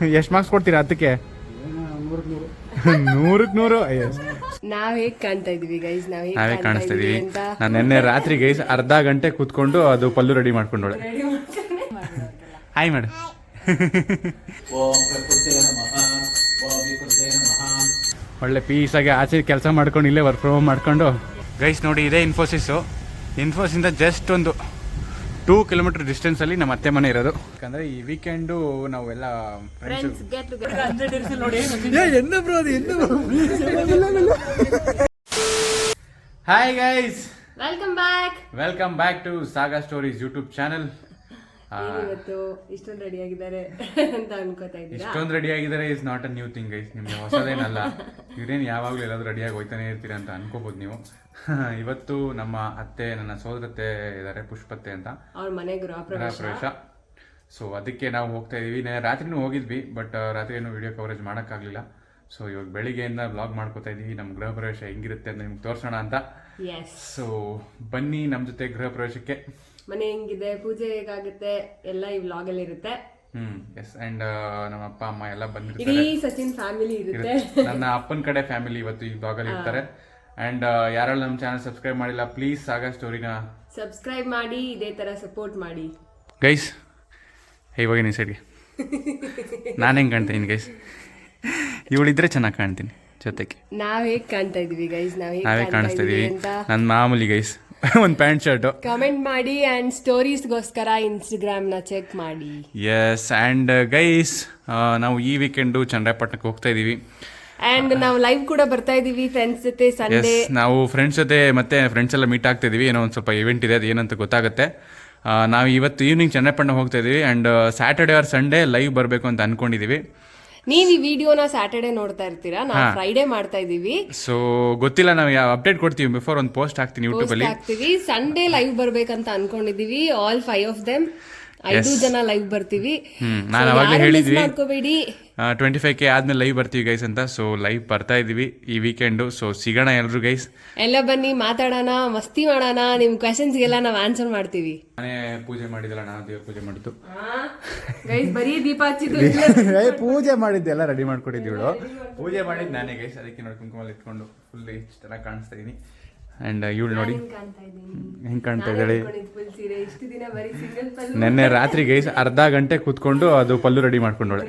ಎಷ್ಟು ಮಾರ್ಕ್ಸ್ ಕೊಡ್ತೀರಾ ಅದಕ್ಕೆ ನೂರಕ್ಕೆ ನೂರು. ನಾವ್ ಹೇಗ್ ಕಾಣ್ತಾ ಇದೀವಿ ಗೈಸ್ ನಾವ್ ಹೇಗ್ ನಾವೇ ಕಾಣ್ತಾ ಕಾಣಿಸ್ತಾ ಇದೀವಿ ಅಂತ? ನಾನು ನಿನ್ನೆ ರಾತ್ರಿ ಗೈಸ್ ಅರ್ಧ ಗಂಟೆ ಕೂತ್ಕೊಂಡು ಅದು ಪಲ್ಲು ರೆಡಿ ಮಾಡ್ಕೊಂಡೋಳೆ ಹಾಯ್ ಮೇಡಮ್ ಓಂ ಪ್ರಕೃತೇ ನಮಃ ಓಂ ವಿಕೃತೇ ನಮಃ ಒಳ್ಳೆ ಪೀಸಾಗಿ ಆಚೆ ಕೆಲಸ ಮಾಡ್ಕೊಂಡು ಇಲ್ಲೇ ವರ್ಕ್ ಫ್ರಮ್ ಮಾಡ್ಕೊಂಡು. ಗೈಸ್ ನೋಡಿ ಇದೇ ಇನ್ಫೋಸಿಸ್ ಇನ್ಫೋಸಿಂದ ಜಸ್ಟ್ ಒಂದು ಟೂ ಕಿಲೋಮೀಟರ್ ಡಿಸ್ಟೆನ್ಸಲ್ಲಿ ನಮ್ಮ ಅತ್ತೆ ಮನೆ ಇರೋದು. ಯಾಕಂದ್ರೆ ಈ ವೀಕೆಂಡು ನಾವೆಲ್ಲ friends Get together. Hi guys welcome back welcome back to Saga Stories YouTube channel ಇವತ್ತು ಇಷ್ಟೊಂದು ರೆಡಿ ಆಗಿದ್ದಾರೆ ಅಂತ ಅನ್ಕೋತಾ ಇದ್ದೀರಾ? ಇಷ್ಟೊಂದು ರೆಡಿ ಆಗಿದ್ದಾರೆ is not a new thing guys ನಿಮ್ಗೆ ಹೊಸದೇನಲ್ಲ. ಇವ್ರೇನು ಯಾವಾಗಲೂ ಎಲ್ಲಾದ್ರೂ ರೆಡಿಯಾಗಿ ಹೋಯ್ತಾನೆ ಇರ್ತೀರ ಅಂತ ಅನ್ಕೋಬೋದು ನೀವು. ಇವತ್ತು ನಮ್ಮ ಅತ್ತೆ ನನ್ನ ಸೋದರತ್ತೆ ಇದ್ದಾರೆ ಪುಷ್ಪತ್ತೆ ಅಂತ. ಅವ್ರ ಮನೆ ಗೃಹ ಪ್ರವೇಶ. ಸೊ ಅದಕ್ಕೆ ನಾವು ಹೋಗ್ತಾ ಇದೀವಿ. ರಾತ್ರಿನೂ ಹೋಗಿದ್ವಿ ಬಟ್ ರಾತ್ರಿ ಏನು ವಿಡಿಯೋ ಕವರೇಜ್ ಮಾಡೋಕ್ಕಾಗಲಿಲ್ಲ. ಸೊ ಇವಾಗ ಬೆಳಿಗ್ಗೆಯಿಂದ ಬ್ಲಾಗ್ ಮಾಡ್ಕೋತಾ ಇದೀವಿ. ನಮ್ಮ ಗೃಹ ಪ್ರವೇಶ ಹೆಂಗಿರುತ್ತೆ ಅಂತ ನಿಮ್ಗೆ ತೋರಿಸೋಣ ಅಂತ. ಸೊ ಬನ್ನಿ ನಮ್ಮ ಜೊತೆ ಗೃಹ ಪ್ರವೇಶಕ್ಕೆ. ಮನೆ ಹೆಂಗಿದೆ? ಪೂಜೆ ಹೇಗಾಗುತ್ತೆ? ಎಲ್ಲ ಈ ವ್ಲಾಗ್ ಅಲ್ಲಿ ಇರುತ್ತೆ. ಹ್ಮ್ ಎಸ್ ಅಂಡ್ ನಮ್ಮ ಅಪ್ಪ ಅಮ್ಮ ಎಲ್ಲ ಇಡೀ ಬಂದಿರ್ತಾರೆ ಸಚಿನ್ ಫ್ಯಾಮಿಲಿ ಇರುತ್ತೆ. ನನ್ನ ಅಪ್ಪನ ಕಡೆ ಫ್ಯಾಮಿಲಿ ಇವತ್ತು ಈ ಬ್ಲಾಗ್ ಅಲ್ಲಿ ಇರ್ತಾರೆ. ಅಂಡ್ ಯಾರೆಲ್ಲ ನಮ್ಮ ಚಾನಲ್ ಸಬ್ಸ್ಕ್ರೈಬ್ ಮಾಡಿಲ್ಲ ಪ್ಲೀಸ್ ಸಾಗಾ ಸ್ಟೋರಿನ ಸಬ್ಸ್ಕ್ರೈಬ್ ಮಾಡಿ ಇದೇ ತರ ಸಪೋರ್ಟ್ ಮಾಡಿ. ಗೈಸ್ ಇವಾಗ ಈ ಸೈಡ್ಗೆ ನಾನು ಹೆಂಗೆ ಕಾಣ್ತೀನಿ ಗೈಸ್ ಇವಳಿದ್ರೆ ಚೆನ್ನಾಗಿ ಕಾಣ್ತೀನಿ ಜೊತೆಗೆ. ನಾವ್ ಹೇಗ್ ಕಾಣ್ತಾ ಇದೀವಿ ಗೈಸ್ ನಾವ್ ಹೇಗ್ ನಾವೇ ಕಾಣಿಸ್ತಾ ಇದೀವಿ ಅಂತ? ನನ್ನ ಮಾಮೂಲಿ ಗೈಸ್ ಒಂದು ಪ್ಯಾಂಟ್ ಶರ್ಟು ಕಮೆಂಟ್ ಮಾಡಿ ಅಂಡ್ ಸ್ಟೋರೀಸ್ಗೋಸ್ಕರ ಇನ್ಸ್ಟಾಗ್ರಾಮ್ನ ಚೆಕ್ ಮಾಡಿ ಎಸ್ ಆ್ಯಂಡ್ ಗೈಸ್ ನಾವು ಈ ವೀಕೆಂಡು ಚಂದ್ರಪಟ್ಟಣಕ್ಕೆ ಹೋಗ್ತಾ ಇದೀವಿ ಅಂಡ್ ನಾವು ಲೈವ್ ಕೂಡ ಬರ್ತಾ ಇದೀವಿ ಫ್ರೆಂಡ್ಸ್ ಜೊತೆ ಎಸ್ ಸಂಡೇ ನಾವು ಫ್ರೆಂಡ್ಸ್ ಜೊತೆ ಮತ್ತೆ ಫ್ರೆಂಡ್ಸ್ ಎಲ್ಲ ಮೀಟ್ ಆಗ್ತಾ ಇದೀವಿ ಏನೋ ಒಂದು ಸ್ವಲ್ಪ ಇವೆಂಟ್ ಇದೆ ಅದು ಏನಂತ ಗೊತ್ತಾಗುತ್ತೆ. ಆ, ನಾವು ಇವತ್ತು ಈವ್ನಿಂಗ್ ಚನ್ನಪಟ್ಟಣ ಹೋಗ್ತಾ ಇದೀವಿ and Saturday or Sunday live ಬರಬೇಕು ಅಂತ ಅನ್ಕೊಂಡಿದೀವಿ ನೀವ್ ಈ ವಿಡಿಯೋನ ಸ್ಯಾಟರ್ಡೆ ನೋಡ್ತಾ ಇರ್ತೀರಾ? ನಾವು ಫ್ರೈಡೇ ಮಾಡ್ತಾ ಇದೀವಿ ಸೊ ಗೊತ್ತಿಲ್ಲ ನಾವು ಯಾವ ಅಪ್ಡೇಟ್ ಕೊಡ್ತೀವಿ ಬಿಫೋರ್ ಒಂದು ಪೋಸ್ಟ್ ಹಾಕ್ತೀನಿ ಯೂಟ್ಯೂಬಲ್ಲಿ ಹಾಕ್ತೀವಿ. ಸಂಡೇ ಲೈವ್ ಬರ್ಬೇಕಂತ ಅನ್ಕೊಂಡಿದೀವಿ ಆಲ್ ಫೈವ್ ಆಫ್ ದೆಮ್ ಐದು ಜನ ಲೈವ್ ಬರ್ತೀವಿ. ನಾನು ಅವಾಗಲೇ ಹೇಳಿದ್ವಿ. ಮಾಡ್ಕೋಬೇಡಿ. ಟ್ವೆಂಟಿ ಫೈವ್ ಕೆ ಆದ್ಮೇಲೆ ಲೈವ್ ಬರ್ತೀವಿ ಗೈಸ್ ಅಂತ. ಸೊ ಲೈವ್ ಬರ್ತಾ ಇದೀವಿ ಈ ವೀಕೆಂಡು ಸೊ ಸಿಗೋಣ ಎಲ್ಲರೂ ಗೈಸ್ ಎಲ್ಲ ಬನ್ನಿ ಮಾತಾಡೋಣ ಮಸ್ತಿ ಮಾಡೋಣ. ನಿಮ್ ಕ್ವೆಶನ್ಸ್ಗೆಲ್ಲ ನಾವು ಆನ್ಸರ್ ಮಾಡ್ತೀವಿ. ಮನೆ ಪೂಜೆ ಮಾಡಿದಿಲ್ಲ ನಾನು ದೇವ್ರ ಪೂಜೆ ಮಾಡಿದ್ದು. ಗೈಸ್ ಬರೀ ದೀಪ ಹಚ್ಚಿದ್ದು. ಪೂಜೆ ಮಾಡಿದ್ದೆ ಎಲ್ಲ ರೆಡಿ ಮಾಡ್ಕೊಟ್ಟಿದ್ದೀವಳು ಪೂಜೆ ಮಾಡಿದ್ದು ನಾನೇ ಗೈಸ್ ಅದಕ್ಕೆ ನೋಡಿ ಕುಂಕುಮಲ್ಲಿ ಇಟ್ಕೊಂಡು ಫುಲ್ ಇಷ್ಟೆಲ್ಲ ಚೆನ್ನಾಗಿ ಕಾಣಿಸ್ತಾ ಇದೀನಿ. ಆ್ಯಂಡ್ ಇವಳು ನೋಡಿ. ಹೆಂಗೆ ಕಾಣ್ತಾ ಇದ್ದಾಳೆ? ನಿನ್ನೆ ರಾತ್ರಿ ಗೈಸ್ ಅರ್ಧ ಗಂಟೆ ಕೂತ್ಕೊಂಡು ಅದು ಪಲ್ಲು ರೆಡಿ ಮಾಡ್ಕೊಂಡೋಳೆ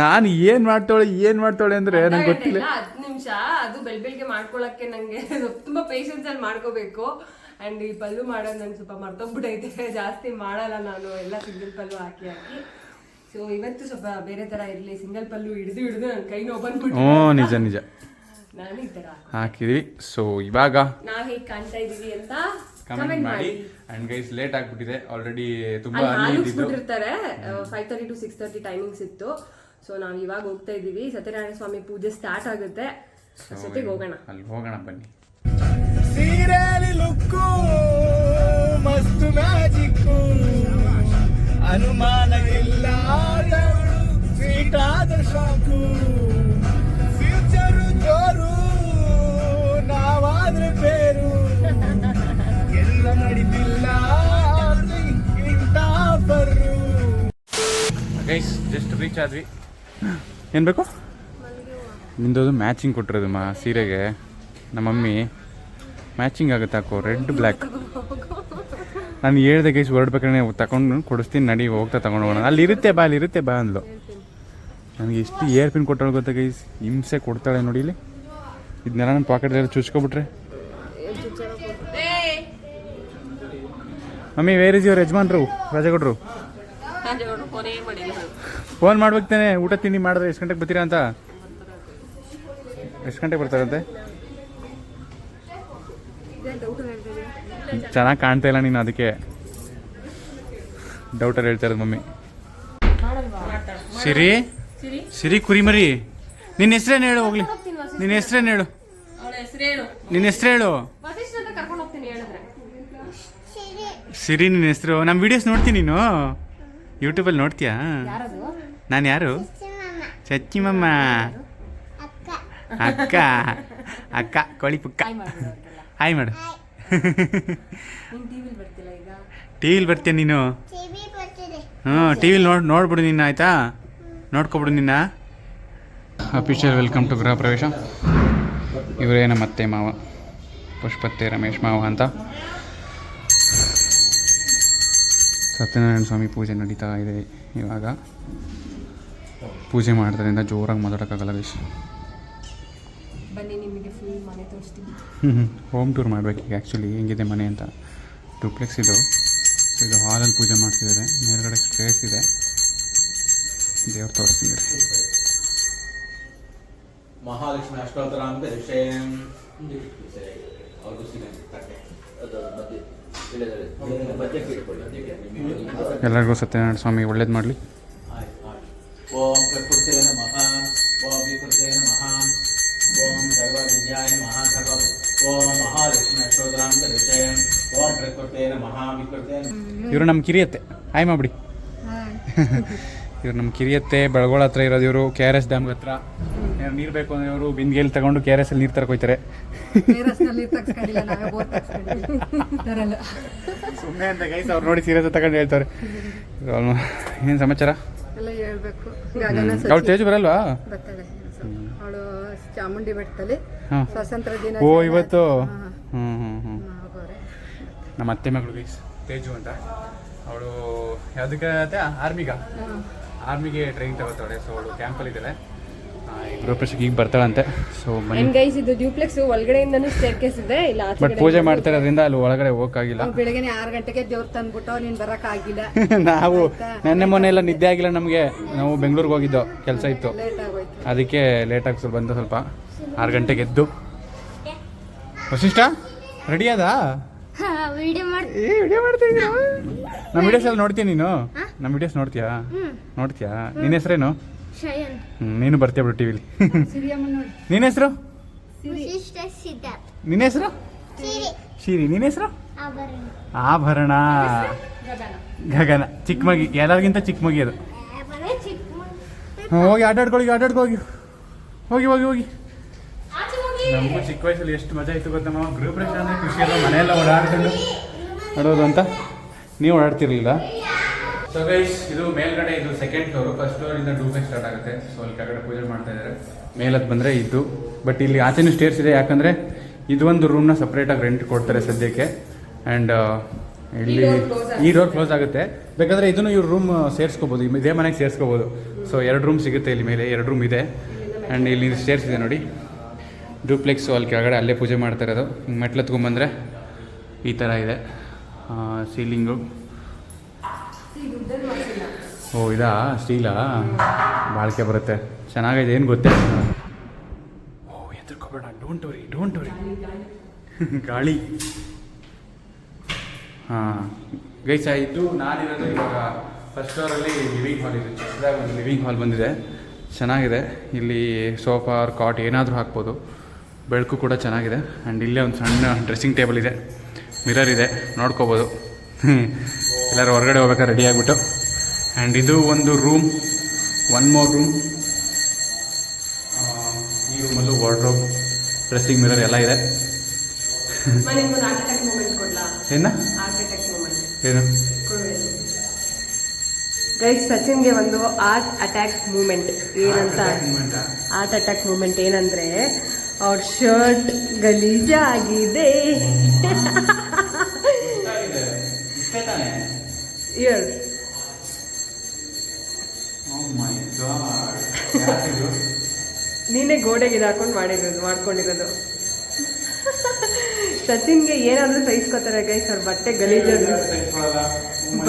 ನಾನು ಏನು ಮಾಡ್ತಾಳೆ ಏನು ಮಾಡ್ತಾಳೆ ಅಂದರೆ ನಂಗೆ ಗೊತ್ತಿಲ್ಲ. ಹತ್ತು ನಿಮಿಷ. ಅದು ಬೆಳ್ ಬೆಳಿಗ್ಗೆ ಮಾಡ್ಕೊಳಕ್ಕೆ ನಂಗೆ ತುಂಬಾ ಪೇಷನ್ಸ್ ಅಲ್ಲಿ ಮಾಡ್ಕೋಬೇಕು. ಅಂಡ್ ಈ ಪಲ್ಲು ಮಾಡೋದು ನಂಗೆ ಸ್ವಲ್ಪ ಮರ್ತೋಗ್ಬಿಟ್ಟೈತೆ ಜಾಸ್ತಿ ಮಾಡಲ್ಲ ನಾನು. ಎಲ್ಲ ಸಿಂಗಲ್ ಪಲ್ಲು ಹಾಕಿ ಹಾಕಿ. ಸೊ ಇವತ್ತು ಸ್ವಲ್ಪ ಬೇರೆ ತರ ಇರಲಿ. ಸಿಂಗಲ್ ಪಲ್ಲು ಹಿಡಿದು ಹಿಡಿದು ನನ್ನ ಕೈ ನೋವು ಬಂದ್ಬಿಟ್ಟು ಹ್ಞೂ ನಿಜ ನಿಜ. ಹಾಕಿದ್ವಿ. ಸೊ ಇವಾಗ ನಾವು ಹೇಗೆ ಕಾಣ್ತಾ ಇದೀವಿ ಅಂತ ಕಮೆಂಟ್ ಮಾಡಿ. ಅಂಡ್ ಗೈಸ್ ಲೇಟ್ ಆಗ್ಬಿಟ್ಟಿದೆ. ಆಲ್ರೆಡಿ ತುಂಬಾ ಬಿಟ್ಟಿರ್ತಾರೆ five thirty to six thirty timings ಇತ್ತು. ಸೊ ನಾವು ಇವಾಗ ಹೋಗ್ತಾ ಇದೀವಿ ಸತ್ಯನಾರಾಯಣ ಸ್ವಾಮಿ ಪೂಜೆ ಸ್ಟಾರ್ಟ್ ಆಗುತ್ತೆ. ಸತಿಗೆ ಹೋಗೋಣ. ಅಲ್ಲಿ ಹೋಗೋಣ ಬನ್ನಿ. ಸೀರೆಲಿ ಲುಕ್ಕು ಮಸ್ತು ಮ್ಯಾಜಿಕ್ಕು. ಅನುಮಾನವಿಲ್ಲ ಸ್ವೀಟ್ ಆದ ಶಾಕು ನಾವಾದ್ರೆ ಬೇರು. ಎಲ್ಲ ನಡೀತಿಲ್ಲ ಗೈಸ್ ಜಸ್ಟ್ ರೀಚ್ ಆದ್ವಿ. ಏನು ಬೇಕು? ನಿಂದದು ಮ್ಯಾಚಿಂಗ್ ಕೊಟ್ಟಿರೋದು ಮಾ ಸೀರೆಗೆ. ನಮ್ಮ ಮಮ್ಮಿ ಮ್ಯಾಚಿಂಗ್ ಆಗುತ್ತೆ ಹಾಕೋ ರೆಡ್ ಬ್ಲ್ಯಾಕ್ ನಾನು ಹೇಳಿದೆ ಗೈಸ್ ಹೊರಡ್ಬೇಕಾದ್ರೆ ತಗೊಂಡು ಕೊಡಿಸ್ತೀನಿ ನಡಿ ಹೋಗ್ತಾ ತಗೊಂಡು ಹೋಗೋಣ. ಅಲ್ಲಿ ಇರುತ್ತೆ ಬಾ ಅಲ್ಲಿ ಇರುತ್ತೆ ಬಾ ಅಂದ್ಲು. ನನಗೆ ಎಷ್ಟು ಏರ್ಪಿನ್ ಕೊಟ್ಟಾಳೆ ಗೊತ್ತಾ ಗೈಸ್ ಹಿಂಸೆ ಕೊಡ್ತಾಳೆ ನೋಡಿ ಇಲ್ಲಿ. ಇದನ್ನೆಲ್ಲ ನನ್ನ ಪಾಕೆಟ್ದಲ್ಲಿ ಚುಚ್ಕೊಬಿಟ್ರೆ? ಮಮ್ಮಿ ವೇರ್ ಇಸ್ ಯುವರ್ ಯಜಮಾನ್ರು? ರಜೆ ಕೊಟ್ರು ಫೋನ್ ಮಾಡ್ಬೇಕು ಊಟ ತಿಂಡಿ ಮಾಡಿದ್ರೆ ಎಷ್ಟು ಗಂಟೆಗೆ ಬರ್ತೀರಾ ಅಂತ? ಎಷ್ಟು ಗಂಟೆಗೆ ಬರ್ತಾರಂತೆ? ಚೆನ್ನಾಗಿ ಕಾಣ್ತಾ ಇಲ್ಲ ನೀನು ಅದಕ್ಕೆ. ಡೌಟರ್ ಹೇಳ್ತಾ ಇರೋದು ಮಮ್ಮಿ. ಸಿರಿ? ಸಿರಿ ಕುರಿಮರಿ? ನಿನ್ನ ಹೆಸ್ರೇನು ಹೇಳು ಹೋಗ್ಲಿ. ನಿನ್ನ ಹೆಸ್ರೇನು ಹೇಳು? ನಿನ್ನ ಹೆಸರು ಹೇಳು. ಕರ್ಕೊಂಡು ಹೋಗ್ತೀನಿ ಹೇಳಿದ್ರೆ. ಸಿರಿ ನಿನ್ನ ಹೆಸರು. ನಮ್ಮ ವಿಡಿಯೋಸ್ ನೋಡ್ತೀನಿ ನೀನು. ಯೂಟ್ಯೂಬಲ್ಲಿ ನೋಡ್ತೀಯಾ? ನಾನು ಯಾರು? ಚಚ್ಚಿಮಮ್ಮ ಅಕ್ಕ. ಅಕ್ಕ. ಕೋಳಿ ಪುಕ್ಕ. ಹಾಯ್ ಮಾಡು ಟಿ ವಿಲಿ ಬರ್ತೀಯ ನೀನು ಹ್ಞೂ ಟಿ ವಿಲಿ ನೋಡಿ ನೋಡ್ಬಿಡು ನಿನ್ನ ಆಯಿತಾ? ನೋಡ್ಕೊಬಿಡು ನಿನ್ನ. ಅಫಿಷಿಯಲ್ ವೆಲ್ಕಮ್ ಟು ಗೃಹ ಪ್ರವೇಶ. ಇವರೇ ನಮ್ಮ ಅತ್ತೆ ಮಾವ ಪುಷ್ಪತ್ತೆ ರಮೇಶ್ ಮಾವ ಅಂತ. ಸತ್ಯನಾರಾಯಣ ಸ್ವಾಮಿ ಪೂಜೆ ನಡೀತಾ ಇದೆ ಇವಾಗ. ಪೂಜೆ ಮಾಡೋದ್ರಿಂದ ಜೋರಾಗಿ ಮಾತಾಡೋಕ್ಕಾಗಲ್ಲ ಬೇಸ್ ಬನ್ನಿ ನಿಮಗೆ ಫುಲ್ ಮನೆ ತೋರಿಸ್ತೀನಿ. ಹ್ಞೂ ಹೋಮ್. ಟೂರ್ ಮಾಡಬೇಕು ಈಗ ಆ್ಯಕ್ಚುಲಿ ಹೆಂಗಿದೆ ಮನೆ ಅಂತ. ಡೂಪ್ಲೆಕ್ಸ್ ಇದು. ಇದು ಹಾಲಲ್ಲಿ ಪೂಜೆ ಮಾಡ್ತಿದ್ದಾರೆ. ಮೇಲ್ಗಡೆ ಸ್ಟ್ರೇಸ್ ಇದೆ. ದೇವ್ರು ತೋರಿಸ್ತೀನಿ ಮಹಾಲಕ್ಷ್ಮಿ ಅಷ್ಟೋತ್ತರ ಅಂತ ಶೇಮ್ ಅವ್ರಿಗೂ ಸಿಗಂತೆ ತಟ್ಟೆ ಅದು ಮಧ್ಯೆ ಇಲ್ಲದೆ ಮಧ್ಯಕ್ಕೆ ಇಟ್ಕೊಳ್ಳಿ ಎಲ್ಲರಿಗೂ ಸತ್ಯನಾರಾಯಣ ಸ್ವಾಮಿ ಒಳ್ಳೇದು ಮಾಡಲಿ. ಓಂ ಪ್ರಕೃತೆ ನಮಃ. ಓಂ ವಿಕೃತೆ ನಮಃ. ಓಂ ಸರ್ವ ವಿದ್ಯಾಯ ನಮಃ ಸರ್ವ ಓಂ ಮಹಾಲಕ್ಷ್ಮಿ ಅಷ್ಟೋತ್ತರ ಅಂತ ವಿಷಯ ಓಂ ಪ್ರಕೃತೆ ಮಹಾ ವಿಕೃತೆ ಇವರು ನಮ್ಮ ಕಿರಿಯತ್ತೆ. ಹಾಯ್ ಮಾಡ್ಬಿಡಿ ಇವ್ರು ನಮ್ಮ ಕಿರಿಯತ್ತೆ ಬೆಳಗೋಳ ಹತ್ರ ಇರೋದು ಇವರು ಕೆ ಆರ್ ಎಸ್ ಡ್ಯಾಮ್ ಹತ್ರ. ನೀರು ಬೇಕು ಅಂದ್ರೆ ಇವರು ಬಿಂದಿಗೆಯಲ್ಲಿ ತಗೊಂಡು ಕೆ ಆರ್ ಎಸ್ ಅಲ್ಲಿ ನೀರು ತರ್ಕೋಯ್ತಾರೆ ಸುಮ್ಮನೆ ಅಂತ ಗೈಸ್ ಅವ್ರು ನೋಡಿ ಸೀರಿಯಸ್ ತಗೊಂಡು ಹೇಳ್ತಾರೆ ಏನು ಸಮಾಚಾರ? ಅವ್ಳು ತೇಜು ಬರಲ್ವಾ? ಚಾಮುಂಡಿ ಬೆಟ್ಟದಲ್ಲಿ ಸ್ವಾತಂತ್ರ್ಯ ದಿನ ಓ ಇವತ್ತು? ಹಾ. ಹ್ಞೂ ಹ್ಞೂ ಹ್ಞೂ ನಮ್ಮ ಅತ್ತೆ ಮಗಳು ಗೈಸ್ ತೇಜು ಅಂತ. ಅವಳು ಯಾವುದಕ್ಕೆ ಆರ್ಮಿಗ. ಆರ್ಮಿಗೆ ಟ್ರೈನಿಂಗ್ ತಗೋತಾಳೆ ಸೊ ಅವಳು ಕ್ಯಾಂಪಲ್ಲಿ ಇದ್ದಾಳೆ. ಗೃಹಪ್ರವೇಶಕ್ಕೆ ಈಗ ಬರ್ತಾಳಂತೆ. ಸೊ ಅಂಡ್ ಗೈಸ್ ಇದು ಡ್ಯೂಪ್ಲೆಕ್ಸ್ ಒಳಗಡೆಯಿಂದನೂ ಸ್ಟೇರ್ ಕೇಸ್ ಇದೆ. ಇಲ್ಲ ಆಚೆ ಬಟ್ ಪೂಜೆ ಮಾಡ್ತಿರೋದ್ರಿಂದ ಅಲ್ಲಿ ಒಳಗಡೆ ಹೋಗಕ್ಕಾಗಿಲ್ಲ. ಅವ್ನು ಬೆಳಗ್ಗೆ ಆರು ಗಂಟೆಗೆ ದೇವ್ರು ತಂದ್ಬಿಟ್ಟು ನೀನು ಬರೋಕ್ಕಾಗಿಲ್ಲ. ನಾವು ನೆನ್ನೆ ಮೊನ್ನೆ ಎಲ್ಲ ನಿದ್ದೆ ಆಗಿಲ್ಲ ನಮಗೆ. ನಾವು ಬೆಂಗಳೂರಿಗೆ ಹೋಗಿದ್ದೋ ಕೆಲಸ ಇತ್ತು. ಲೇಟ್ ಆಗೋಯ್ತು. ಅದಕ್ಕೆ ಲೇಟಾಗಿ ಸ್ವಲ್ಪ ಬಂದು ಸ್ವಲ್ಪ ಆರು ಗಂಟೆಗೆ ಎದ್ದು. ವಸಿಷ್ಠ ರೆಡಿ ಅದಾ ವಿಡಿಯೋ ಮಾಡಿ ಏ ವಿಡಿಯೋ ನಮ್ಮ ವಿಡಿಯೋಸ್ ಎಲ್ಲ ನೋಡ್ತೀಯ ನೀನು? ನಮ್ಮ ವಿಡಿಯೋಸ್ ನೋಡ್ತೀಯಾ? ನೋಡ್ತೀಯಾ? ನಿನ್ನ ಹೆಸರೇನು? ನೀನು ಬರ್ತೀಯ ಬಿಡು ಟಿವಿಲಿ ನಿನ್ನ ಹೆಸರು? ನಿನ್ನ ಹೆಸರು? ಸಿರಿ. ಶಿರಿ. ನಿನ್ನ ಹೆಸರು? ಆಭರಣ. ಆಭರಣ. ಗಗನ. ಚಿಕ್ಕ ಮಗಿ ಎಲ್ಲರಿಗಿಂತ ಚಿಕ್ಕ ಮಗಿ ಅದು ಹೋಗಿ ಆಟಾಡ್ಕೊಳ್ಳಿ ಆಟಾಡ್ಕೊ ಹೋಗಿ. ಹೋಗಿ ಹೋಗಿ ಹೋಗಿ. ನಮಗೂ ಚಿಕ್ಕ ವಯಸ್ಸಲ್ಲಿ ಎಷ್ಟು ಮಜಾ ಇತ್ತು ಗೊತ್ತಾ ಮಾವ? ಗೃಹ ಪ್ರವೇಶ ಅಂದರೆ ಖುಷಿ ಅಲ್ಲ ಮನೆಯೆಲ್ಲ ಓಡಾಡ್ಕೊಂಡು. ನೋಡೋದು ಅಂತ? ನೀವು ಓಡಾಡ್ತಿರ್ಲಿಲ್ಲ? ಸೊ ಗೈಸ್ ಇದು ಮೇಲ್ಗಡೆ ಇದು ಸೆಕೆಂಡ್ ಫ್ಲೋರು ಫಸ್ಟ್ ಫ್ಲೋರಿಂದ ಡೂಪ್ಲೆಕ್ಸ್ ಸ್ಟಾರ್ಟ್ ಆಗುತ್ತೆ. ಸೊ ಅಲ್ಲಿ ಕೆಳಗಡೆ ಪೂಜೆ ಮಾಡ್ತಾ ಇದ್ದಾರೆ. ಮೇಲಕ್ಕೆ ಬಂದರೆ ಇದು. ಬಟ್ ಇಲ್ಲಿ ಆಚೆನೂ ಸ್ಟೇರ್ಸ್ ಇದೆ. ಯಾಕಂದರೆ ಇದು ಒಂದು ರೂಮ್ನ ಸಪ್ರೇಟಾಗಿ ರೆಂಟ್ ಕೊಡ್ತಾರೆ ಸದ್ಯಕ್ಕೆ. ಆ್ಯಂಡ್ ಇಲ್ಲಿ ಈ ಡೋರ್ ಕ್ಲೋಸ್ ಆಗುತ್ತೆ. ಬೇಕಾದರೆ ಇದನ್ನು ಇವ್ರು ರೂಮ್ ಸೇರಿಸ್ಕೋಬೋದು. ಇದೇ ಮನೆಗೆ ಸೇರಿಸ್ಕೋಬೋದು. ಸೊ ಎರಡು ರೂಮ್ ಸಿಗುತ್ತೆ ಇಲ್ಲಿ ಮೇಲೆ. ಎರಡು ರೂಮ್ ಇದೆ. ಆ್ಯಂಡ್ ಇಲ್ಲಿ ಸ್ಟೇರ್ಸ್ ಇದೆ ನೋಡಿ. ಡೂಪ್ಲೆಕ್ಸು ಅಲ್ಲಿ ಕೆಳಗಡೆ ಅಲ್ಲೇ ಪೂಜೆ ಮಾಡ್ತಾ ಇರೋದು. ಹಿಂಗೆ ಮೆಟ್ಲು ಎತ್ಕೊಂಬಂದರೆ ಈ ಥರ ಇದೆ. ಸೀಲಿಂಗು ಓ, ಇದಾ? ಸ್ಟೀಲಾ? ಬಾಳಿಕೆ ಬರುತ್ತೆ. ಚೆನ್ನಾಗಿದೆ, ಏನು ಗೊತ್ತೇ? ಓ, ಎದುರ್ಕೋಬೇಡ. ಡೋಂಟ್ ವರಿ ಡೋಂಟ್ ವರಿ ಗಾಳಿ. ಹಾಂ. ಗೈಸ್ ಆಯಿತು ನಾನಿರೋದು ಇವಾಗ ಫಸ್ಟ್ ಫ್ಲೋರಲ್ಲಿ ಲಿವಿಂಗ್ ಹಾಲ್ ಇದೆ. ಚಿಕ್ಕದಾಗಿ ಒಂದು ಲಿವಿಂಗ್ ಹಾಲ್ ಬಂದಿದೆ. ಚೆನ್ನಾಗಿದೆ. ಇಲ್ಲಿ ಸೋಫಾ ಕಾಟ್ ಏನಾದರೂ ಹಾಕ್ಬೋದು. ಬೆಳಕು ಕೂಡ ಚೆನ್ನಾಗಿದೆ. ಆ್ಯಂಡ್ ಇಲ್ಲೇ ಒಂದು ಸಣ್ಣ ಡ್ರೆಸ್ಸಿಂಗ್ ಟೇಬಲ್ ಇದೆ. ಮಿರರ್ ಇದೆ. ನೋಡ್ಕೋಬೋದು. ಎಲ್ಲರೂ ಹೊರಗಡೆ ಹೋಗ್ಬೇಕಾದ್ರೆ ರೆಡಿ ಆಗಿಬಿಟ್ಟು. ಆ್ಯಂಡ್ ಇದು ಒಂದು ರೂಮ್ ಒನ್ ಮೋರ್ ರೂಮ್ ಈ ರೂಮಲ್ಲೂ ವಾರ್ಡ್ರೋಬ್ ಡ್ರೆಸ್ಸಿಂಗ್ ಮಿರರ್ ಎಲ್ಲ ಇದೆ. ಏನು? ಏನು? ಗೈಸ್ ಸಚಿನ್ಗೆ ಒಂದು ಆರ್ಟ್ ಅಟ್ಯಾಕ್ ಮೂಮೆಂಟ್ ಏನಂತ? ಆರ್ಟ್ ಅಟ್ಯಾಕ್ ಮೂಮೆಂಟ್ ಏನಂದ್ರೆ ಅವ್ರ ಶರ್ಟ್ ಗಲೀಜಾಗಿದೆ. ಇಯರ್ ನೀನೇ ಗೋಡೆಗೆ ಹಾಕೊಂಡು ಮಾಡಿರೋದು ಮಾಡ್ಕೊಂಡಿರೋದು. ಸಚಿನ್ಗೆ ಏನಾದರೂ ಸಹಿಸ್ಕೋತಾರೆ ಗೈಸ್ ಸರ್ ಬಟ್ಟೆ ಗಲೀಜಾದ್ರೆ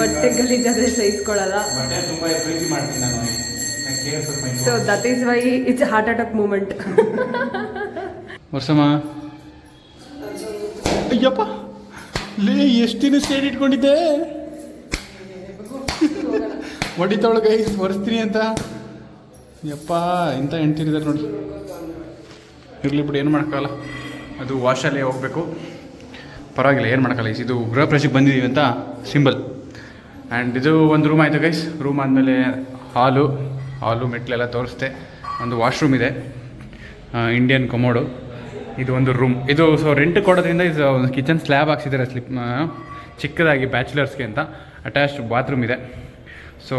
ಬಟ್ಟೆ ಗಲೀಜಾದ್ರೆ ಸಹಿಸ್ಕೊಳ್ಳಲ್ಲ ಬಟ್ಟೆ ನಾನು. Care so that is why it's heart attack moment ವರ್ಷಮ್ಮ. ಅಯ್ಯಪ್ಪ, ಲೇ, ಎಷ್ಟು ದಿನ ಸ್ಟೇಟ್ ಇಟ್ಕೊಂಡಿದ್ದೆ? ಹೊಡಿತಾವಳ ಕೈ ಒರೆಸ್ತೀನಿ ಅಂತ. ಯಪ್ಪ ಇಂಥ ಹೆಂಡ್ತಿರಿದ್ದಾರೆ ನೋಡಿ. ಇರಲಿ ಬಿಡಿ, ಏನು ಮಾಡೋಕ್ಕಲ್ಲ ಅದು ವಾಶಲ್ಲೇ ಹೋಗಬೇಕು. ಪರವಾಗಿಲ್ಲ, ಏನು ಮಾಡೋಕ್ಕಲ್ಲ ಇದು ಗೃಹ ಪ್ರವೇಶಕ್ಕೆ ಬಂದಿದ್ದೀವಿ ಅಂತ, ಸಿಂಬಲ್. ಆ್ಯಂಡ್ ಇದು ಒಂದು ರೂಮ್ ಆಯಿತು ಗೈಸ್. ರೂಮ್ ಆದಮೇಲೆ ಹಾಲು ಹಾಲು, ಮೆಟ್ಲೆಲ್ಲ ತೋರಿಸ್ದೆ. ಒಂದು ವಾಶ್ರೂಮ್ ಇದೆ. ಇಂಡಿಯನ್ ಕೊಮೋಡು ಇದು ಒಂದು ರೂಮ್ ಇದು ಸೊ ರೆಂಟ್ ಕೊಡೋದ್ರಿಂದ ಇದು ಒಂದು ಕಿಚನ್ ಸ್ಲ್ಯಾಬ್ ಹಾಕ್ಸಿದ್ದಾರೆ ಸ್ಲಿಪ್ ಚಿಕ್ಕದಾಗಿ ಬ್ಯಾಚುಲರ್ಸ್ಗೆ ಅಂತ. ಅಟ್ಯಾಚ್ಡ್ ಬಾತ್ರೂಮ್ ಇದೆ. ಸೊ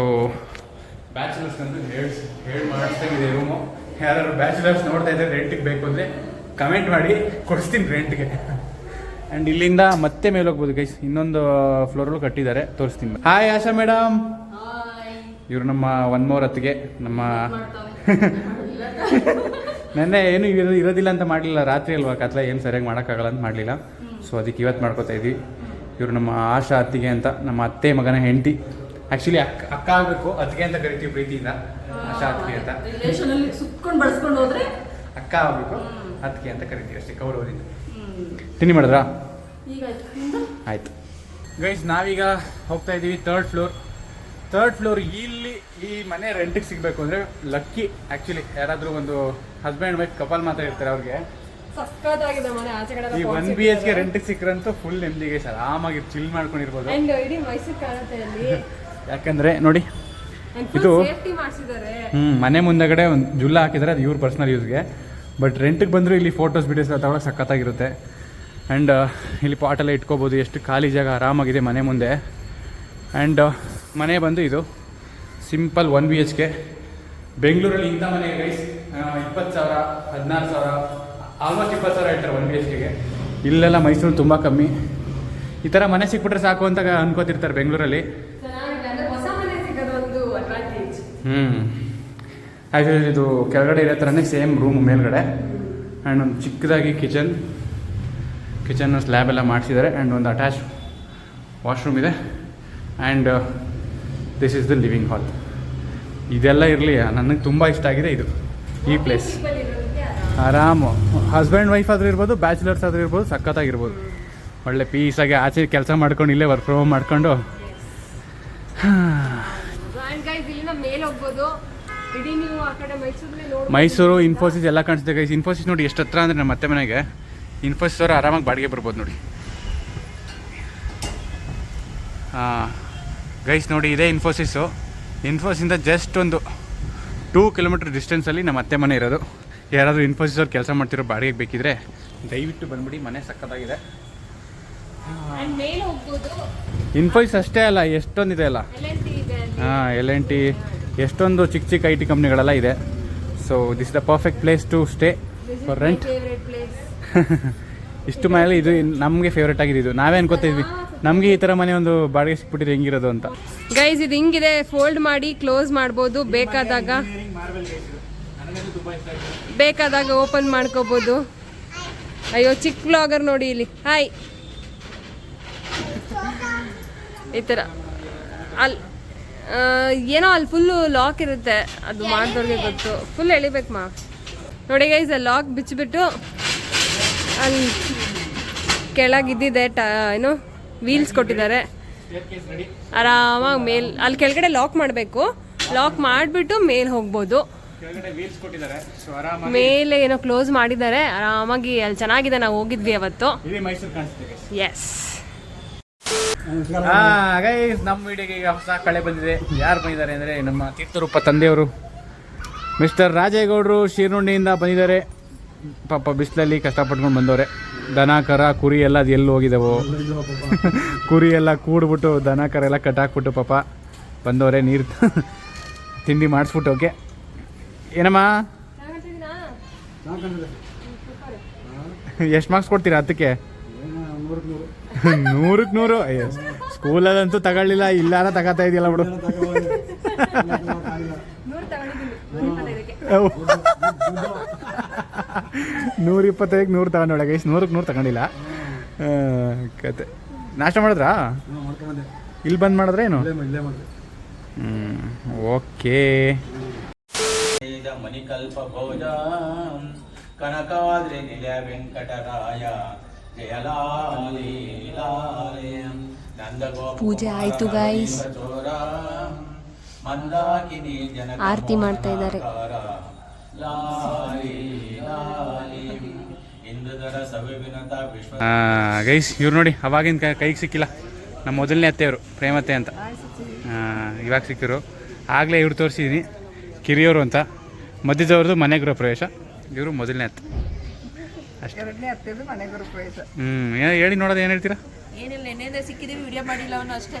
ಬ್ಯಾಚುಲರ್ಸ್ ಅಂತ ಹೇಳಿ ಹೇಳಿ ಮಾಡಿಸ್ದಂಗಿದೆ ರೂಮು ಯಾರು ಬ್ಯಾಚುಲರ್ಸ್ ನೋಡ್ತಾ ಇದ್ದಾರೆ ರೆಂಟಿಗೆ ಬೇಕು ಅಂದರೆ ಕಮೆಂಟ್ ಮಾಡಿ ಕೊಡಿಸ್ತೀನಿ ರೆಂಟ್ಗೆ ಆ್ಯಂಡ್ ಇಲ್ಲಿಂದ ಮತ್ತೆ ಮೇಲೆ ಹೋಗ್ಬೋದು ಗೈಸ್ ಇನ್ನೊಂದು ಫ್ಲೋರಲ್ಲೂ ಕಟ್ಟಿದ್ದಾರೆ. ತೋರಿಸ್ತೀನಿ. ಹಾಯ್ ಆಶಾ ಮೇಡಮ್ ಇವರು ನಮ್ಮ ಒನ್ ಮೋರ್ ಹತ್ತಿಗೆ. ನಮ್ಮ ನೆನ್ನೆ ಏನು ಇರೋ ಇರೋದಿಲ್ಲ ಅಂತ ಮಾಡಲಿಲ್ಲ. ರಾತ್ರಿ ಅಲ್ವಾ ಕತ್ಲ? ಏನು ಸರಿಯಾಗಿ ಮಾಡೋಕ್ಕಾಗಲ್ಲ ಅಂತ ಮಾಡಲಿಲ್ಲ. ಸೊ ಅದಕ್ಕೆ ಇವತ್ತು ಮಾಡ್ಕೋತಾ ಇದ್ವಿ. ಇವರು ನಮ್ಮ ಆಶಾ ಅತ್ತಿಗೆ ಅಂತ ನಮ್ಮ ಅತ್ತೆ ಮಗನ ಹೆಂಡತಿ. ಆ್ಯಕ್ಚುಲಿ ಅಕ್ಕ ಅಕ್ಕ ಆಗಬೇಕು ಅತ್ತಿಗೆ ಅಂತ ಕರಿತೀವಿ ಪ್ರೀತಿಯಿಂದ ಆಶಾ ಅತ್ತಿಗೆ ಅಂತ. ರಿಲೇಷನ್ ಅಲ್ಲಿ ಸುತ್ಕೊಂಡು ಬಳಸ್ಕೊಂಡು ಹೋದ್ರೆ? ಅಕ್ಕ ಆಗಬೇಕು ಅತ್ತಿಗೆ ಅಂತ ಕರಿತೀವಿ ಅಷ್ಟೇ ಕೌರವರಿಂದ ತಿನ್ನಿ ಮಾಡಿದ್ರಾ? ಈಗ ಆಯ್ತು? ಆಯ್ತು. ಗೈಸ್ ನಾವೀಗ ಹೋಗ್ತಾ ಇದ್ದೀವಿ ತರ್ಡ್ ಫ್ಲೋರ್ ತರ್ಡ್ ಫ್ಲೋರ್ ಇಲ್ಲಿ ಈ ಮನೆ ರೆಂಟಿಗೆ ಸಿಗಬೇಕು ಅಂದರೆ ಲಕ್ಕಿ ಆ್ಯಕ್ಚುಲಿ ಯಾರಾದರೂ ಒಂದು ಹಸ್ಬೆಂಡ್ ವೈಫ್ ಕಪಲ್ ಮಾತ್ರ ಇರ್ತಾರೆ ಅವ್ರಿಗೆ. ಸಕ್ಕತ್ತಾಗಿದೆ ಮನೆ ಆಚೆ ಕಡೆ ಈ ಒನ್ ಬಿ ಎಚ್ಗೆ ರೆಂಟಿಗೆ ಸಿಕ್ಕರಂತೂ ಫುಲ್ ನೆಮ್ಮದಿಗೆ ಸರ್ ಆರಾಮಾಗಿ ಚಿಲ್ ಮಾಡ್ಕೊಂಡಿರ್ಬೋದು. ಅಂಡ್ ಇಡೀ ಮೈಸೂರು ಕಾಣುತ್ತೆ ಅಲ್ಲಿ. ಯಾಕಂದರೆ ನೋಡಿ ಇದು- ಹ್ಮ್ ಮನೆ ಮುಂದೆಗಡೆ ಒಂದು ಜುಲ್ಲ ಹಾಕಿದ್ರೆ ಅದು ಇವ್ರ ಪರ್ಸನಲ್ ಯೂಸ್ಗೆ ಬಟ್ ರೆಂಟಿಗೆ ಬಂದರೂ ಇಲ್ಲಿ ಫೋಟೋಸ್ ವಿಡಿಯೋಸ್ ತಗೊಳಕ್ಕೆ ಸಖತ್ತಾಗಿರುತ್ತೆ. ಆ್ಯಂಡ್ ಇಲ್ಲಿ ಪಾಟೆಲ್ಲ ಇಟ್ಕೋಬೋದು ಎಷ್ಟು ಖಾಲಿ ಜಾಗ ಆರಾಮಾಗಿದೆ ಮನೆ ಮುಂದೆ. ಆ್ಯಂಡ್ ಮನೆ ಬಂದು ಇದು simple one B H K. ಬೆಂಗಳೂರಲ್ಲಿ ಇಂಥ ಮನೆ ಗೈಸ್ ಇಪ್ಪತ್ತು ಸಾವಿರ ಹದಿನಾರು ಸಾವಿರ ಆಲ್ಮೋಸ್ಟ್ ಇಪ್ಪತ್ತು ಸಾವಿರ ಹೇಳ್ತಾರೆ ಒನ್ ಬಿ ಎಚ್ ಕೆಗೆ ಇಲ್ಲೆಲ್ಲ ಮೈಸೂರು ತುಂಬ ಕಮ್ಮಿ. ಈ ಥರ ಮನೆ ಸಿಕ್ಬಿಟ್ರೆ ಸಾಕು ಅಂತ ಅನ್ಕೋತಿರ್ತಾರೆ ಬೆಂಗಳೂರಲ್ಲಿ. ಹ್ಞೂ ಆ್ಯಕ್ಚುಲಿ ಇದು ಕೆಳಗಡೆ ಇರೋ ಥರನೇ ಸೇಮ್ ರೂಮ್ ಮೇಲ್ಗಡೆ. ಆ್ಯಂಡ್ ಒಂದು ಚಿಕ್ಕದಾಗಿ ಕಿಚನ್ ಕಿಚನ್ ಸ್ಲ್ಯಾಬ್ ಎಲ್ಲ ಮಾಡಿಸಿದ್ದಾರೆ. ಆ್ಯಂಡ್ ಒಂದು ಅಟ್ಯಾಚ್ ವಾಶ್ರೂಮ್ ಇದೆ. And this is the living hall ಇದೆಲ್ಲ ಇರಲಿ ನನಗೆ ತುಂಬ ಇಷ್ಟ ಆಗಿದೆ ಇದು. ಈ ಪ್ಲೇಸ್ ಆರಾಮು. ಹಸ್ಬೆಂಡ್ ವೈಫ್ ಆದರೂ ಇರ್ಬೋದು ಬ್ಯಾಚುಲರ್ಸ್ ಆದರೂ ಇರ್ಬೋದು ಸಖತ್ತಾಗಿರ್ಬೋದು. ಒಳ್ಳೆ ಪೀಸಾಗಿ ಆಚೆ ಕೆಲಸ ಮಾಡ್ಕೊಂಡು ಇಲ್ಲೇ ವರ್ಕ್ ಫ್ರಮ್ ಮಾಡ್ಕೊಂಡು. ಮೈಸೂರು ಇನ್ಫೋಸಿಸ್ ಎಲ್ಲ ಕಾಣಿಸ್ತದೆ. ಗೈಸ್ ಇನ್ಫೋಸಿಸ್ ನೋಡಿ ಎಷ್ಟು ಹತ್ರ ಅಂದರೆ ನಮ್ಮ ಮತ್ತೆ ಮನೆಗೆ. ಇನ್ಫೋಸಿಸ್ ಅವರು ಆರಾಮಾಗಿ ಬಾಡಿಗೆ ಬರ್ಬೋದು ನೋಡಿ. ಹಾಂ ಗೈಸ್ ನೋಡಿ ಇದೇ ಇನ್ಫೋಸಿಸ್ಸು ಇನ್ಫೋಸಿಂದ ಜಸ್ಟ್ ಒಂದು ಟೂ ಕಿಲೋಮೀಟರ್ ಡಿಸ್ಟೆನ್ಸಲ್ಲಿ ನಮ್ಮ ಅತ್ತೆ ಮನೆ ಇರೋದು. ಯಾರಾದರೂ ಇನ್ಫೋಸಿಸ್ ಅವ್ರು ಕೆಲಸ ಮಾಡ್ತಿರೋ ಬಾಡಿಗೆ ಬೇಕಿದ್ರೆ ದಯವಿಟ್ಟು ಬಂದ್ಬಿಡಿ ಮನೆ ಸಕ್ಕತ್ತಾಗಿದೆ. ಇನ್ಫೋಸಿಸ್ ಅಷ್ಟೇ ಅಲ್ಲ ಎಷ್ಟೊಂದಿದೆ ಅಲ್ಲ? ಎಲ್ ಇದೆ ಅಲ್ಲ. ಹಾಂ ಎಲ್ ಎನ್ ಟಿ ಎಷ್ಟೊಂದು ಚಿಕ್ಕ ಚಿಕ್ಕ ಐ ಟಿ ಕಂಪ್ನಿಗಳೆಲ್ಲ ಇದೆ. So this the perfect place to stay for rent ಇಷ್ಟು ಮನೇಲಿ ಇದು ನಮಗೆ ಫೇವ್ರೇಟ್ ಆಗಿದೆ ಇದು. ನಾವೇ ಅನ್ಕೋತಿದ್ವಿ ನಮಗೆ ಈ ಥರ ಮನೆ ಒಂದು ಬಾಡಿಗೆ ಸಿಕ್ಬಿಟ್ಟಿದ್ರೆ ಹೆಂಗಿರೋದು ಅಂತ. ಗೈಸ್ ಇದು ಹಿಂಗಿದೆ. ಫೋಲ್ಡ್ ಮಾಡಿ ಕ್ಲೋಸ್ ಮಾಡ್ಬೋದು. ಬೇಕಾದಾಗ ಬೇಕಾದಾಗ ಓಪನ್ ಮಾಡ್ಕೋಬೋದು. ಅಯ್ಯೋ, ಚಿಕ್ಕ ಬ್ಲಾಗರ್ ನೋಡಿ ಇಲ್ಲಿ. ಹಾಯ್ ಈ ಥರ ಅಲ್ಲಿ ಏನೋ ಅಲ್ಲಿ ಫುಲ್ಲು ಲಾಕ್ ಇರುತ್ತೆ. ಅದು ಮಾಡಿದವ್ರಿಗೆ ಗೊತ್ತು. ಫುಲ್ ಎಳಿಬೇಕು ಮಾ. ನೋಡಿ ಗೈಸ್ ಲಾಕ್ ಬಿಚ್ಚಿಬಿಟ್ಟು ಅಲ್ಲಿ ಕೆಳಗಿದ್ದಿದೆ ಟ ಏನು? ವೀಲ್ಸ್ ಕೊಟ್ಟಿದ್ದಾರೆ. ಆರಾಮಾಗಿ ಮೇಲ್ ಅಲ್ಲಿ ಕೆಳಗಡೆ ಲಾಕ್ ಮಾಡಬೇಕು. ಲಾಕ್ ಮಾಡಿಬಿಟ್ಟು ಮೇಲ್ ಹೋಗ್ಬೋದು. ಮೇಲೆ ಏನೋ ಕ್ಲೋಸ್ ಮಾಡಿದ್ದಾರೆ. ಆರಾಮಾಗಿ ಅಲ್ಲಿ ಚೆನ್ನಾಗಿದೆ. ನಾವು ಹೋಗಿದ್ವಿ ಅವತ್ತು. ಎಸ್ ನಮ್ಮ ವಿಡಿಯೋಗೆ ಈಗ ಹೊಸ ಕಳೆ ಬಂದಿದೆ. ಯಾರು ಬಂದಿದ್ದಾರೆ ಅಂದರೆ ನಮ್ಮ ತೀರ್ಥರೂಪ ತಂದೆಯವರು. ಮಿಸ್ಟರ್ ರಾಜೇಗೌಡರು ಶೀರ್ನುಂಡಿಯಿಂದ ಬಂದಿದ್ದಾರೆ. ಪಾಪ ಬಿಸಿಲಲ್ಲಿ ಕಷ್ಟಪಟ್ಕೊಂಡು ಬಂದವ್ರೆ. ದನ ಕರ ಕುರಿ ಎಲ್ಲ ಅದು ಎಲ್ಲಿ ಹೋಗಿದ್ದೆವು ಕುರಿ ಎಲ್ಲ ಕೂಡ್ಬಿಟ್ಟು ದನ ಕರ ಎಲ್ಲ ಕಟ್ಟಾಕ್ಬಿಟ್ಟು ಪಾಪ ಬಂದವರೆ ನೀರು ತಿಂಡಿ ಮಾಡಿಸ್ಬಿಟ್ಟು ಓಕೆ ಏನಮ್ಮ? ಎಷ್ಟು ಮಾರ್ಕ್ಸ್ ಕೊಡ್ತೀರಾ ಹತ್ತಕ್ಕೆ? ನೂರಕ್ಕೆ ನೂರು. ಅಯ್ಯೋ ಸ್ಕೂಲಲ್ಲಂತೂ ತಗೊಳ್ಳಿಲ್ಲ ಇಲ್ಲಾರ ತಗೋತಾ ಇದೆಯಲ್ಲ ಬಿಡು. ನೂರ ಇಪ್ಪತ್ತೈದಕ್ಕೆ ನೂರು ತಗೊಂಡೋಳೆ ಗೈಸ್ ನೂರಕ್ಕೆ ನೂರು ತಗೊಂಡಿಲ್ಲ. ಕತೆ. ನಾಷ್ಟ ಮಾಡಿದ್ರಾ? ಇಲ್ಲಿ ಬಂದು ಮಾಡಿದ್ರೆ ಏನು? ಓಕೆ. ಮಣಿಕಲ್ಪ ಭೋಜ ಕನಕಾದ್ರಿ ನಿಲ ವೆಂಕಟರಾಯ ಪೂಜೆ ಆಯ್ತು ಗಾಯ್ಸ್ ಆರತಿ ಮಾಡ್ತಾ ಇದ್ದಾರೆ. ಗೈಸ್ ಇವ್ರು ನೋಡಿ ಅವಾಗಿನ ಕೈಗೆ ಸಿಕ್ಕಿಲ್ಲ. ನಮ್ಮ ಮೊದಲನೇ ಅತ್ತೆಯವರು ಪ್ರೇಮತೆ ಅಂತ. ಆ, ಇವಾಗ ಸಿಕ್ಕಿರು. ಆಗಲೇ ಇವ್ರು ತೋರಿಸಿದ್ದೀನಿ ಕಿರಿಯವರು ಅಂತ. ಮಧ್ಯದವ್ರದ್ದು ಮನೆ ಗೃಹ ಪ್ರವೇಶ ಇವರು ಮೊದಲನೇ ಅತ್ತೆ. ಅಷ್ಟೇ. ಹ್ಞೂ ಹೇಳಿ ನೋಡೋದು ಏನು ಹೇಳ್ತೀರಾ? ಏನಿಲ್ಲ ನೆನ್ನೆಯಿಂದ ಸಿಕ್ಕಿದೀವಿ ವಿಡಿಯೋ ಮಾಡಿಲ್ಲ ಅವನು ಅಷ್ಟೇ.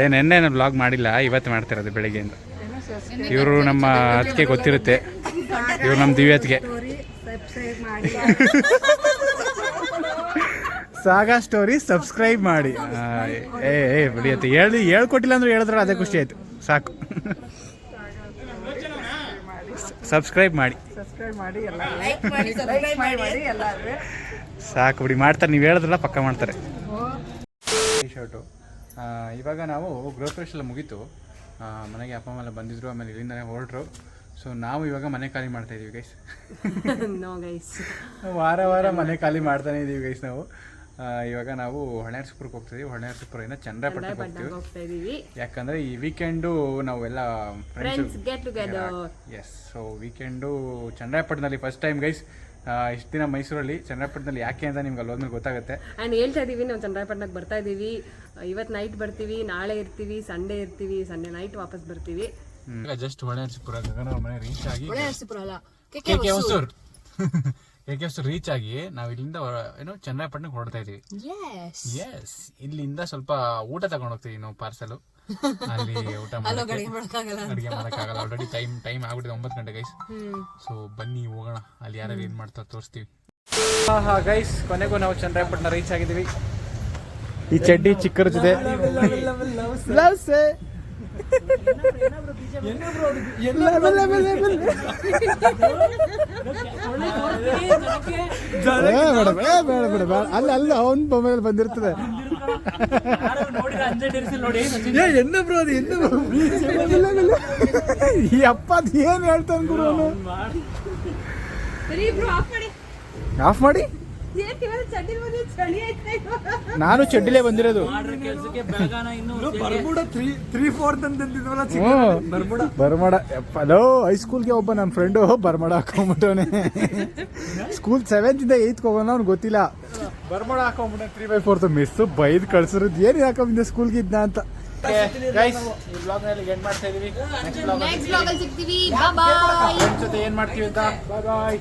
ಏ ನೆನ್ನೆ ನಾನು ಬ್ಲಾಗ್ ಮಾಡಿಲ್ಲ ಇವತ್ತು ಮಾಡ್ತಿರೋದು ಬೆಳಿಗ್ಗೆಯಿಂದ ಇವರು ನಮ್ಮ ಅದಕ್ಕೆ ಗೊತ್ತಿರುತ್ತೆ. ಇವರು ನಮ್ಮ ದಿವ್ಯತ್ಗೆ ಸಬ್ಸ್ಕ್ರೈಬ್ ಮಾಡಿ ಸಾಗಾ ಸ್ಟೋರಿ ಸಬ್ಸ್ಕ್ರೈಬ್ ಮಾಡಿ. ಏ ಏ ಬಿಡಿಯತ್ತೆ ಹೇಳಿ ಹೇಳ್ಕೊಟ್ಟಿಲ್ಲ ಅಂದ್ರೆ ಹೇಳಿದ್ರೆ ಅದೇ ಖುಷಿ ಆಯ್ತು. ಸಾಕು. ಸಬ್ಸ್ಕ್ರೈಬ್ ಮಾಡಿ. ಸಬ್ಸ್ಕ್ರೈಬ್ ಮಾಡಿ ಎಲ್ಲ ಲೈಕ್ ಮಾಡಿ ಎಲ್ಲಾರು. ಸಾಕು ಬಿಡಿ. ಮಾಡ್ತಾರೆ ನೀವು ಹೇಳಿದ್ರಲ್ಲ ಪಕ್ಕ ಮಾಡ್ತಾರೆ. ಶರ್ಟು ಇವಾಗ ನಾವು ಗೃಹ ಪ್ರವೇಶ ಮುಗೀತು. ಮನೆಗೆ ಅಪ್ಪ ಅಮ್ಮ ಎಲ್ಲ ಬಂದಿದ್ರು ಆಮೇಲೆ ಇಲ್ಲಿಂದನೇ ಹೊರಟರು. ಸೊ ನಾವು ಇವಾಗ ಮನೆ ಖಾಲಿ ಮಾಡ್ತಾ ಇದೀವಿ ಗೈಸ್ ನೋ ಗೈಸ್ ವಾರ ವಾರ ಮನೆ ಖಾಲಿ ಮಾಡ್ತಾನೆ ಇದೀವಿ ಗೈಸ್ ನಾವು. ಇವಾಗ ನಾವು ಹೊಣೆರ್ಸ್ಪುರಕ್ಕೆ ಹೋಗ್ತಿದೀವಿ ಹೊಣೆರ್ಸ್ಪುರದಿಂದ ಚಂದ್ರಪಟ್ಟಣಕ್ಕೆ ಹೋಗ್ತೀವಿ. ಇದೀವಿ. ಯಾಕಂದ್ರೆ ಈ ವೀಕೆಂಡು ನಾವೆಲ್ಲ friends friends get together is so weekend ಚಂದ್ರಪಟ್ಟಣದಲ್ಲಿ first time guys ಇಷ್ಟು ದಿನ ಮೈಸೂರಲ್ಲಿ ಚಂದ್ರಪಟ್ಟಣದಲ್ಲಿ ಯಾಕೆ ಅಂತ ನಿಮ್ಗೆ ಅಲ್ಲಿ ಹೋದ್ಮೇಲೆ ಗೊತ್ತಾಗುತ್ತೆ. ಆ್ಯಂಡ್ ಹೇಳ್ತಾ ಇದೀವಿ ನಾವು ಚಂದ್ರಪಟ್ಟಣಕ್ಕೆ ಬರ್ತಾ ಇದೀವಿ ಇವತ್ತು ನೈಟ್ ಬರ್ತೀವಿ ನಾಳೆ ಇರ್ತೀವಿ ಸಂಡೇ ಇರ್ತೀವಿ ಸಂಡೇ ನೈಟ್ ವಾಪಸ್ ಬರ್ತೀವಿ. ಜಸ್ಟ್ ಗಗನ ಅವ್ರ ಮನೆ ರೀಚ್ ಆಗಿ ಅಲ್ಲ K K Hosur. K K Hosur reach ಆಗಿ ನಾವು ಇಲ್ಲಿಂದ ಹೊರ- ಏನು ಚನ್ನರಾಯಪಟ್ಟಣಕ್ಕೆ ಹೊರಡ್ತಾ ಇದೀವಿ ಎಸ್ ಇಲ್ಲಿಂದ ಸ್ವಲ್ಪ ಊಟ ತಗೊಂಡು ಹೋಗ್ತೀವಿ ನಾವು ಪಾರ್ಸಲ್ ಅಲ್ಲಿ ಊಟ ಅಡುಗೆ ಮಾಡೋಕ್ಕಾಗಲ್ಲ ಆಲ್ರೆಡಿ ಟೈಮ್ ಟೈಮ್ ಆಗ್ಬಿಟ್ಟಿದೆ. ಒಂಬತ್ತು ಗಂಟೆ ಗೈಸ್ ಸೊ ಬನ್ನಿ ಹೋಗೋಣ. ಅಲ್ಲಿ ಯಾರು ಏನು ಮಾಡ್ತಾರೆ ತೋರಿಸ್ತೀವಿ. ಹಾ ಗೈಸ್ ಕೊನೆಗೂ ನಾವು ಚಂದ್ರಾಯಪಟ್ಟಣ ರೀಚ್ ಆಗಿದ್ದೀವಿ. ಈ ಚಡ್ಡಿ ಚಿಕ್ಕರ ಜೊತೆ. ಅಲ್ಲ ಅಲ್ಲ ಅವನ್ ಮೊಬೈಲ್ ಬಂದಿರ್ತದೆ. ಎನ್ನ ಬ್ರೋ ಅದು ಎನ್ನ ಈ ಅಪ್ಪ ಅದು ಏನು ಹೇಳ್ತಾನೆ ಗುರು ಅವನು? ಆಫ್ ಮಾಡಿ. ನಾನು ಚಡ್ಡಿಲೇ ಬಂದಿರೋದು. ಬರ್ಮುಡ ಹಲೋ ಹೈಸ್ಕೂಲ್ಗೆ ಒಬ್ಬ ನನ್ನ ಫ್ರೆಂಡು ಬರ್ಮಡ ಹಾಕೊಂಡ್ಬಿಟ್ಟವನೇ. ಸ್ಕೂಲ್ ಸೆವೆಂತ್ ಇಂದ ಏಯ್ತ್ ಹೋಗೋಣ ಅವ್ನಿಗೆ ಗೊತ್ತಿಲ್ಲ. ಬರ್ಮಡ ಹಾಕೊಂಡ್ಬಿಟ್ಟೆ ತ್ರೀ ಬೈ ಫೋರ್ತ್ ಮಿಸ್ ಬೈದ್ ಕಳ್ಸಿರೋದು ಏನು ಹಾಕೊಂಬಿದ್ದೆ ಸ್ಕೂಲ್ಗೆ ಇದ್ನ ಅಂತ. ಗೈಸ್ ಈ ಬ್ಲಾಗ್ನಲ್ಲಿ ಎಂಡ್ ಮಾಡ್ತಾ ಇದೀವಿ. ನೆಕ್ಸ್ಟ್ ಬ್ಲಾಗ್ ನೆಕ್ಸ್ಟ್ ಬ್ಲಾಗಲ್ಲಿ ಸಿಗ್ತೀವಿ. ಬಾಯ್ ಜೊತೆ ಏನ್ ಮಾಡ್ತೀವಿ ಅಂತ? ಬಾಯ್ ಬಾಯ್